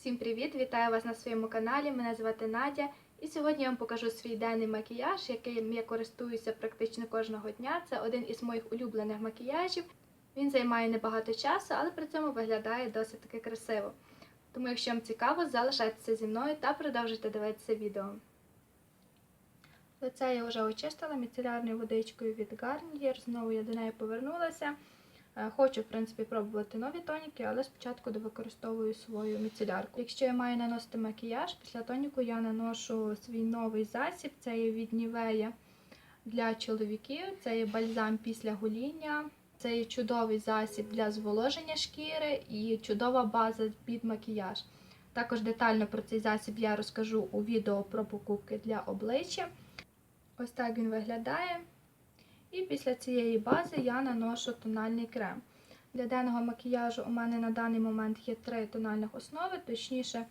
Всім привіт! Вітаю вас на своєму каналі. Мене звати Надя. І сьогодні я вам покажу свій денний макіяж, яким я користуюся практично кожного дня. Це один із моїх улюблених макіяжів. Він займає небагато часу, але при цьому виглядає досить таки красиво. Тому, якщо вам цікаво, залишайтеся зі мною та продовжуйте дивитися відео. Лице я вже очистила міцелярною водичкою від Garnier. Знову я до неї повернулася. Е, Хочу, в принципі, пробувати нові тоніки, але спочатку використовую свою міцелярку. Якщо я маю наносити макіяж, після тоніку я наношу свій новий засіб. Це є від Нівея для чоловіків. Це є бальзам після гоління. Це є чудовий засіб для зволоження шкіри і чудова база під макіяж. Також детально про цей засіб я розкажу у відео про покупки для обличчя. Ось так він виглядає. І після цієї бази я наношу тональний крем. Для денного макіяжу у мене на даний момент є три тональних основи, точніше,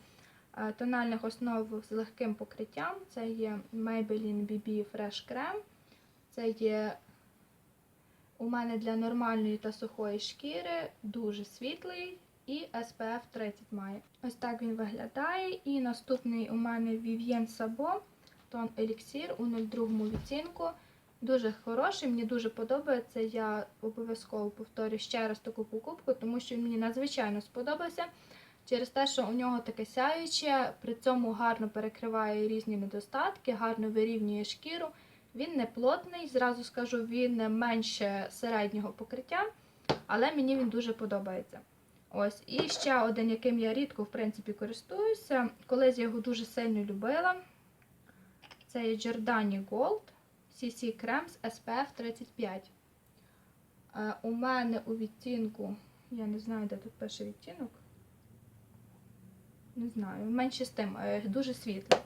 е, тональних основ з легким покриттям. Це є Maybelline BB Fresh Creme. Це є у мене для нормальної та сухої шкіри дуже світлий і SPF 30 має. Ось так він виглядає. І наступний у мене Vivien Sabo тон Elixir у 02 відтінку. Дуже хороший, мені дуже подобається. Я обов'язково повторю ще раз таку покупку, тому що він мені надзвичайно сподобався. Через те, що у нього таке сяюче, при цьому гарно перекриває різні недостатки, гарно вирівнює шкіру. Він не плотний, зразу скажу, він менше середнього покриття, але мені він дуже подобається. Ось, І ще один, яким я рідко в принципі, користуюся. Колись я його дуже сильно любила. Це є Giordani Gold. CC Creams SPF 35. Е, у мене у відтінку, я не знаю, де тут пише відтінок. Не знаю, менше з тим, е, дуже світлий.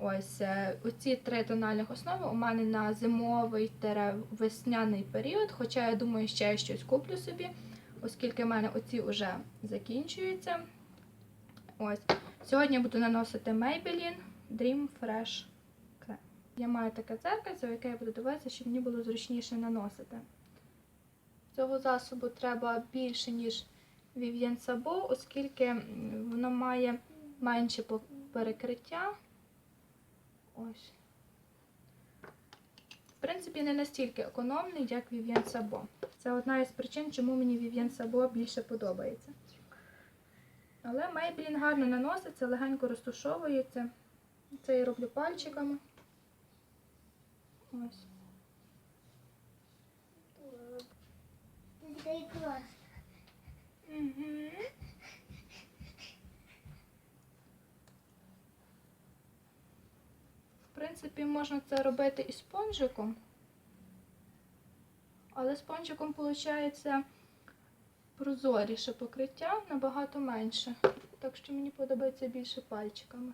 Ось е, оці три тональних основи у мене на зимовий весняний період, хоча я думаю, ще щось куплю собі, оскільки в мене оці вже закінчуються. Ось. Сьогодні я буду наносити Maybelline Dream Fresh я маю таке дзеркальце, яке я буду дивитися, щоб мені було зручніше наносити. Цього засобу треба більше, ніж Vivien Sabo, оскільки воно має менше перекриття. Ось. В принципі, не настільки економний, як Vivien Sabo. Це одна із причин, чому мені Vivien Sabo більше подобається. Але Maybelline гарно наноситься, легенько розтушовується. Це я роблю пальчиками. Ось. Це клас. Угу. В принципі, можна це робити і спонжиком, але спонжиком виходить прозоріше покриття набагато менше. Так що мені подобається більше пальчиками.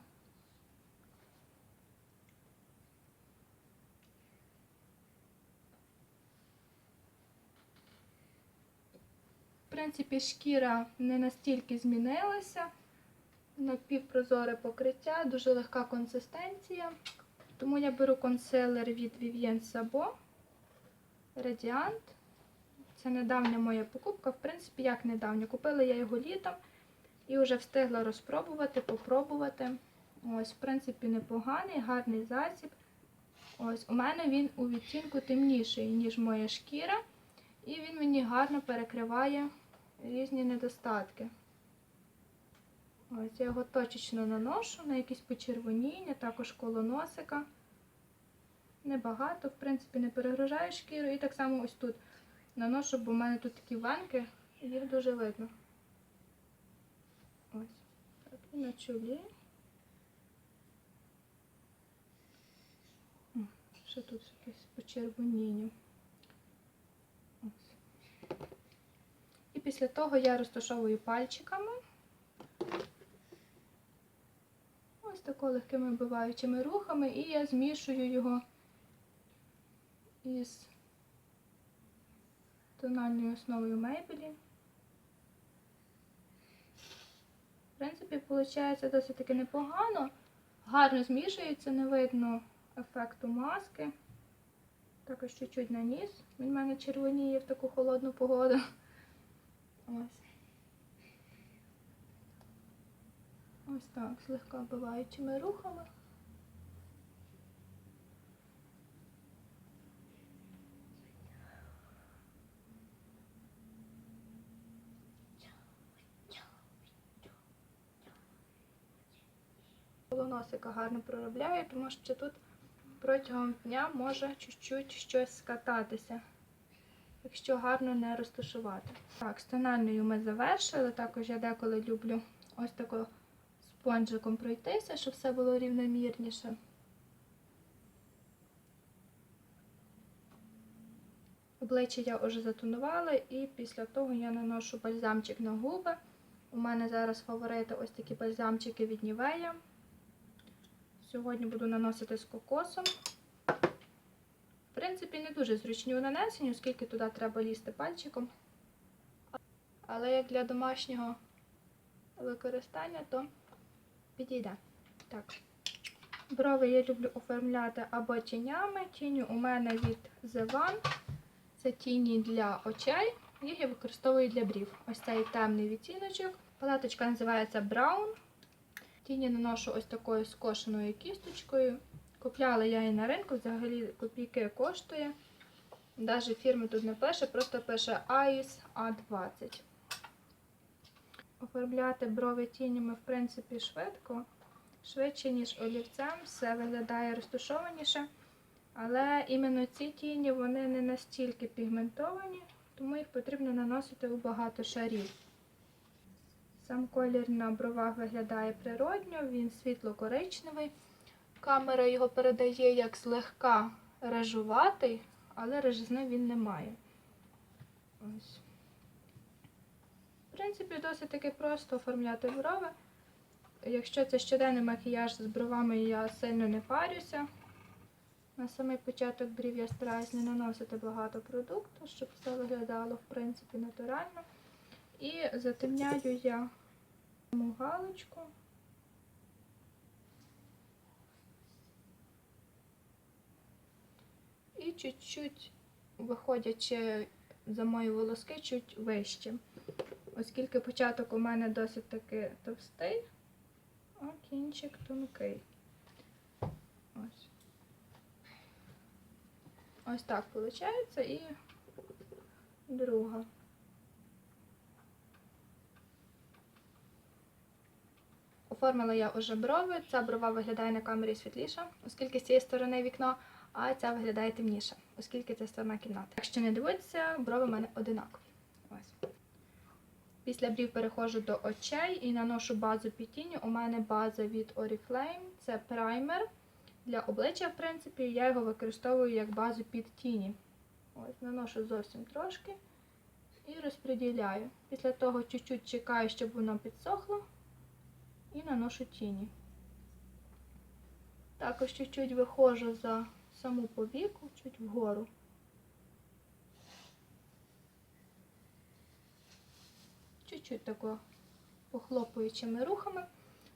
Принципі, шкіра не настільки змінилася. Напівпрозоре покриття, дуже легка консистенція. Тому я беру консилер від Vivien Sabo Radiant. Це недавня моя покупка. В принципі, як недавня. Купила я його літом і вже встигла розпробувати, попробувати. Ось, в принципі, непоганий, гарний засіб. Ось, У мене він у відтінку темніший, ніж моя шкіра. І він мені гарно перекриває різні недостатки. Ось я його точечно наношу на якісь почервоніння, також коло носика. Небагато, в принципі, не перегружаю шкіру. І так само ось тут наношу, бо в мене тут такі ванки, і їх дуже видно. Ось. Так, і на чолі. Що тут якесь почервоніння? І після того я розташовую пальчиками. Ось такими легкими вбиваючими рухами, і я змішую його із тональною основою Maybelline. В принципі, виходить досить таки непогано. Гарно змішується, не видно ефекту маски. Також чуть-чуть на ніс. Він в мене червоніє в таку холодну погоду. Ось. Ось так, злегка биваючими рухами. Полоносика гарно проробляю, тому що тут протягом дня може чуть-чуть щось скататися, якщо гарно не розташувати. Так, з тональною ми завершили. Також я деколи люблю ось тако спонжиком пройтися, щоб все було рівномірніше. Обличчя я вже затонувала, і після того я наношу бальзамчик на губи. У мене зараз фаворити ось такі бальзамчики від Нівея. Сьогодні буду наносити з кокосом. Принципі, не дуже зручні у нанесенні, оскільки туди треба лізти пальчиком. Але як для домашнього використання, то підійде. Так. Брови я люблю оформляти або тінями. Тіні у мене від The One. Це тіні для очей. Їх я використовую для брів. Ось цей темний відтіночок. Палеточка називається Brown. Тіні наношу ось такою скошеною кісточкою. Купляла я її на ринку, взагалі копійки коштує. Навіть фірми тут не пише, просто пише Ice A20. Оформляти брови тінями, в принципі, швидко. Швидше, ніж олівцем, все виглядає розташованіше. Але іменно ці тіні вони не настільки пігментовані, тому їх потрібно наносити у багато шарів. Сам колір на бровах виглядає природньо, він світло-коричневий. Камера його передає як злегка режуватий, але режизни він не має. Ось. В принципі, досить таки просто оформляти брови. Якщо це щоденний макіяж з бровами, я сильно не парюся. На самий початок брів я стараюсь не наносити багато продукту, щоб все виглядало в принципі натурально. І затемняю я галочку. І чуть-чуть, виходячи за мої волоски, чуть вище. Оскільки початок у мене досить таки товстий, а кінчик тонкий. Ось. Ось так виходить і друга. Оформила я уже брови. Ця брова виглядає на камері світліша, оскільки з цієї сторони вікно, а ця виглядає темніше, оскільки це сторона кімнати. Якщо не дивитися, брови в мене одинакові. Після брів переходжу до очей і наношу базу під тінню. У мене база від Oriflame, це праймер. Для обличчя, в принципі, я його використовую як базу під тіні. Ось, наношу зовсім трошки і розподіляю. Після того чуть-чуть чекаю, щоб воно підсохло, і наношу тіні. Також чуть-чуть виходжу за саму повіку, чуть вгору. Чуть-чуть тако похлопуючими рухами.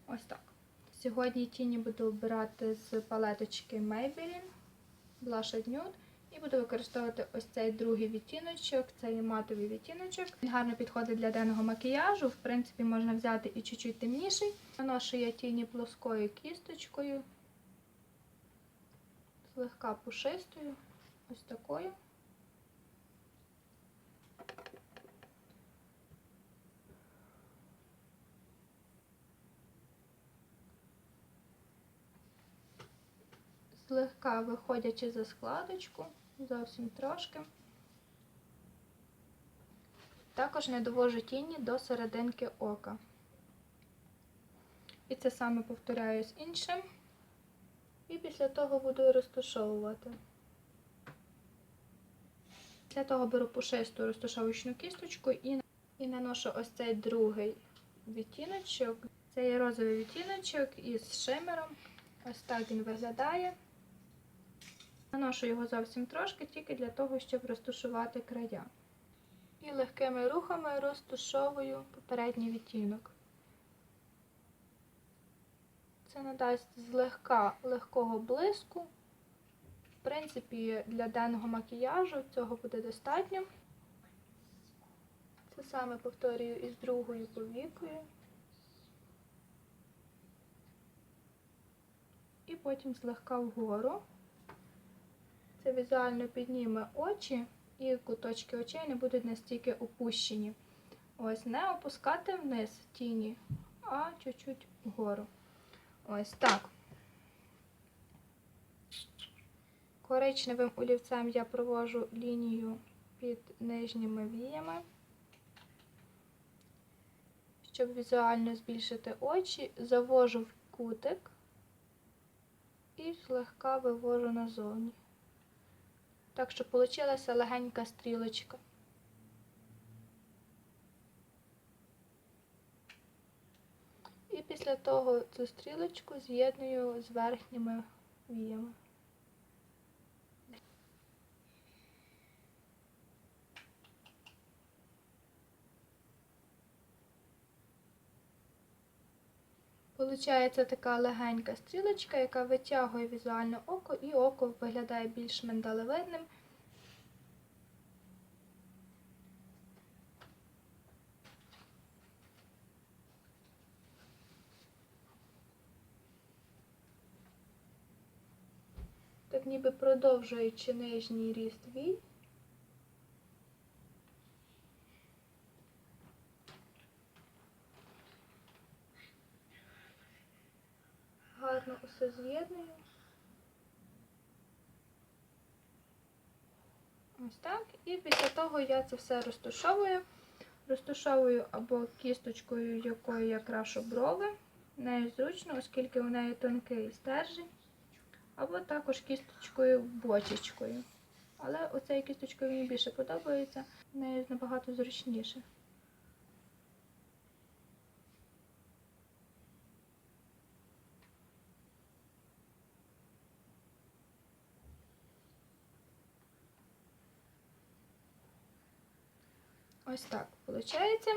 Ось так. Сьогодні тіні буду обирати з палеточки Maybelline Blush Nude і буду використовувати ось цей другий відтіночок, цей матовий відтіночок. Він гарно підходить для денного макіяжу. В принципі, можна взяти і чуть-чуть темніший. Наношу я тіні плоскою кісточкою, злегка пушистою, ось такою. Злегка виходячи за складочку, зовсім трошки. Також не довожу тіні до серединки ока. І це саме повторяю з іншим. І після того буду розташовувати. Після того беру пушисту розташовочну кісточку і, і наношу ось цей другий відтіночок. Це є розовий відтіночок із шимером. Ось так він виглядає. Наношу його зовсім трошки, тільки для того, щоб розташувати края. І легкими рухами розташовую попередній відтінок. Це надасть злегка легкого блиску. В принципі, для денного макіяжу цього буде достатньо. Це саме повторюю із другою повікою. І потім злегка вгору. Це візуально підніме очі, і куточки очей не будуть настільки опущені. Ось не опускати вниз тіні, а чуть-чуть вгору. Ось так. Коричневим олівцем я провожу лінію під нижніми віями, щоб візуально збільшити очі, завожу в кутик і злегка вивожу назовні. Так, щоб вийшла легенька стрілочка. І після того цю стрілочку з'єдную з верхніми віями. Получається така легенька стрілочка, яка витягує візуально око, і око виглядає більш миндалевидним. Ніби продовжуючи нижній ріст вій. Гарно усе з'єдную. Ось так. І після того я це все розташовую. Розташовую або кісточкою, якою я крашу брови. Нею зручно, оскільки у неї тонкий стержень або також кісточкою бочечкою. Але оцею кісточкою мені більше подобається, нею набагато зручніше. Ось так виходить.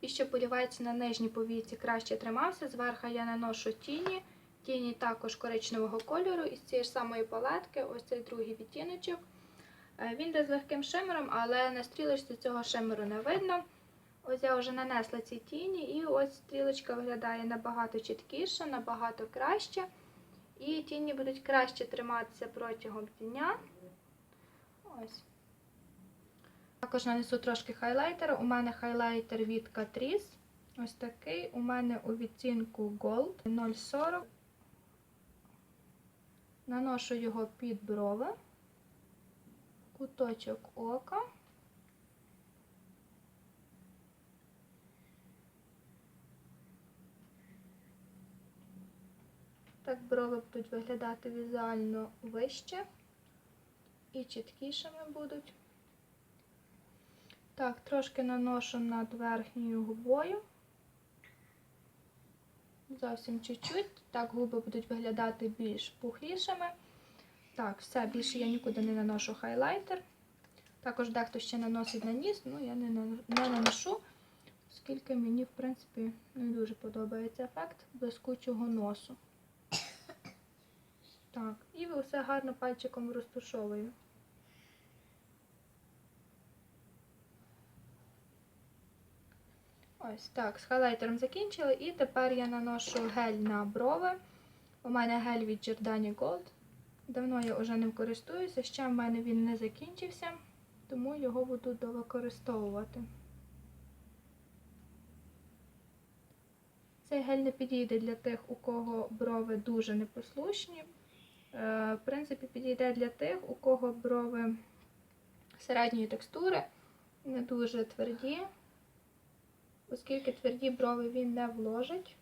І щоб олівець на нижній повіці краще тримався, зверху я наношу тіні. Тіні також коричневого кольору із цієї ж самої палетки, ось цей другий відтіночок. Е, Він йде з легким шимером, але на стрілочці цього шимеру не видно. Ось я вже нанесла ці тіні, і ось стрілочка виглядає набагато чіткіше, набагато краще. І тіні будуть краще триматися протягом дня. Ось. Також нанесу трошки хайлайтера. У мене хайлайтер від Catrice. Ось такий. У мене у відтінку Gold 0,40. Наношу його під брови, куточок ока. Так брови будуть виглядати візуально вище і чіткішими будуть. Так, трошки наношу над верхньою губою. Зовсім чуть-чуть. Так, губи будуть виглядати більш пухлішими. Так, все, більше я нікуди не наношу хайлайтер. Також дехто ще наносить на ніс, ну я не, не наношу, оскільки мені, в принципі, не дуже подобається ефект блискучого носу. Так, і все гарно пальчиком розтушовую. Ось так, з хайлайтером закінчили, і тепер я наношу гель на брови. У мене гель від Giordani Gold. Давно я вже ним користуюся, ще в мене він не закінчився, тому його буду довикористовувати. Цей гель не підійде для тих, у кого брови дуже непослушні. Е, В принципі, підійде для тих, у кого брови середньої текстури, не дуже тверді оскільки тверді брови він не вложить.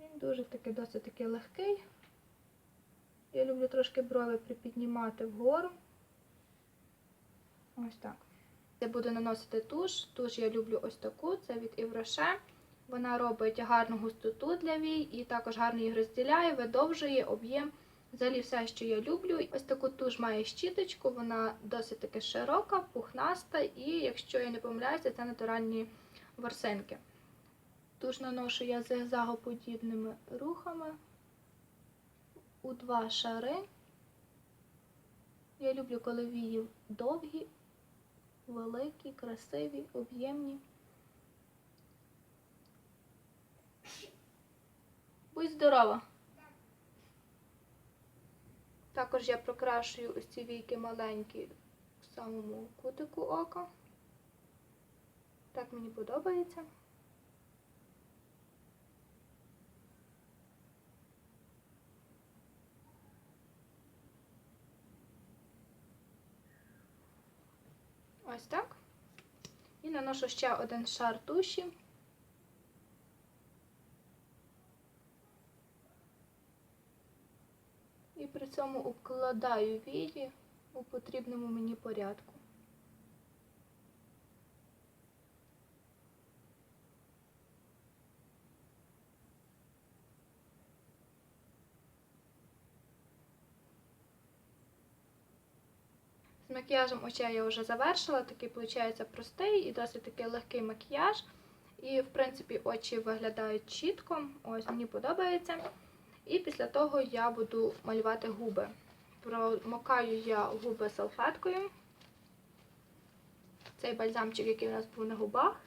Він дуже таки досить таки легкий. Я люблю трошки брови припіднімати вгору. Ось так. Я буду наносити туш. Туш я люблю ось таку, це від Івроше. Вона робить гарну густоту для вій і також гарно їх розділяє, видовжує об'єм. Взагалі все, що я люблю. Ось таку туш має щіточку, вона досить таки широка, пухнаста, і, якщо я не помиляюся, це натуральні ворсинки. Туш наношу я зигзагоподібними рухами у два шари. Я люблю, коли вії довгі, великі, красиві, об'ємні. Будь здорова! Також я прокрашую ось ці війки маленькі в самому кутику ока. Так мені подобається. Ось так. І наношу ще один шар туші. І при цьому укладаю вії у потрібному мені порядку. З макіяжем очей я вже завершила, такий, виходить, простий і досить такий легкий макіяж. І, в принципі, очі виглядають чітко. Ось мені подобається. І після того я буду малювати губи. Промокаю я губи салфеткою. Цей бальзамчик, який у нас був на губах.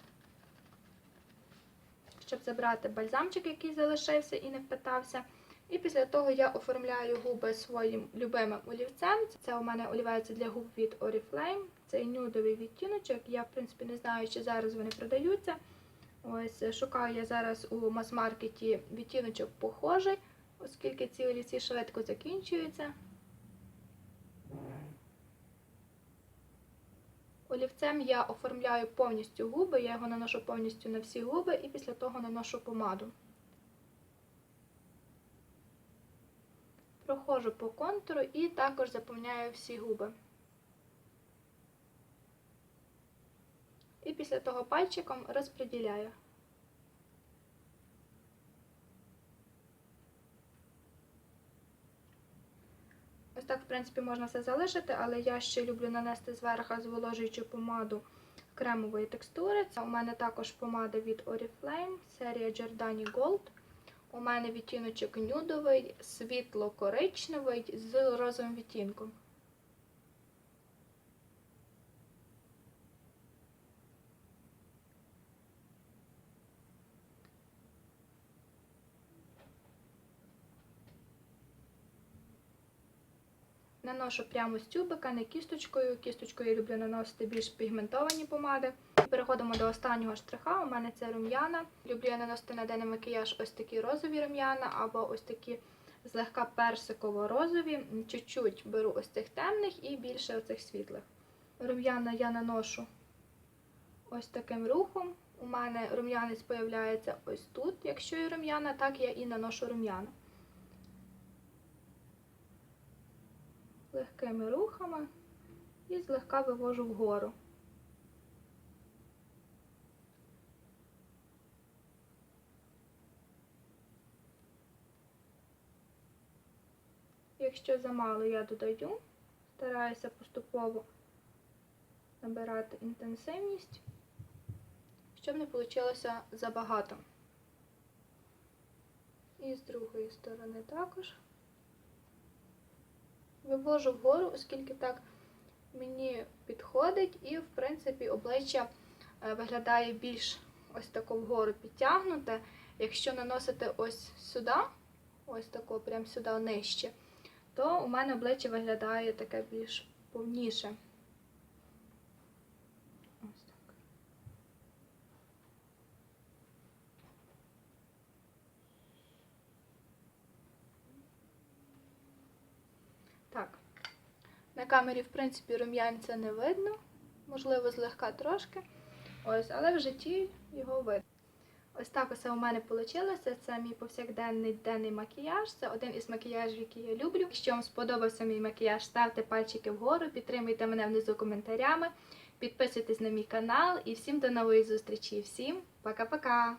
Щоб забрати бальзамчик, який залишився і не впитався. І після того я оформляю губи своїм любимим олівцем. Це у мене олівець для губ від Oriflame. Цей нюдовий відтіночок. Я, в принципі, не знаю, чи зараз вони продаються. Ось шукаю я зараз у мас-маркеті відтіночок похожий, оскільки ці олівці швидко закінчуються. Олівцем я оформляю повністю губи, я його наношу повністю на всі губи і після того наношу помаду. Проходжу по контуру і також заповняю всі губи. І після того пальчиком розподіляю. Так, в принципі, можна все залишити, але я ще люблю нанести зверху зволожуючу помаду кремової текстури. Це у мене також помада від Oriflame, серія Giordani Gold. У мене відтіночок нюдовий, світло-коричневий з розовим відтінком. Наношу прямо з тюбика, не кісточкою. Кісточкою я люблю наносити більш пігментовані помади. Переходимо до останнього штриха. У мене це рум'яна. Люблю я наносити на денний макіяж ось такі розові рум'яна, або ось такі злегка персиково-розові. Чуть-чуть беру ось цих темних і більше оцих світлих. Рум'яна я наношу ось таким рухом. У мене рум'янець появляється ось тут. Якщо є рум'яна, так я і наношу рум'яна. Легкими рухами і злегка вивожу вгору. Якщо замало, я додаю, стараюся поступово набирати інтенсивність, щоб не вийшло забагато. І з другої сторони також вивожу вгору, оскільки так мені підходить, і, в принципі, обличчя е, виглядає більш ось тако вгору підтягнуте. Якщо наносити ось сюди, ось тако, прямо сюди нижче, то у мене обличчя виглядає таке більш повніше. Ось так. Так. На камері, в принципі, рум'янця не видно, можливо, злегка трошки. Ось, але в житті його видно. Ось так ось у мене вийшло. Це мій повсякденний денний макіяж. Це один із макіяжів, який я люблю. Якщо вам сподобався мій макіяж, ставте пальчики вгору, підтримуйте мене внизу коментарями, підписуйтесь на мій канал і всім до нової зустрічі. Всім пока-пока!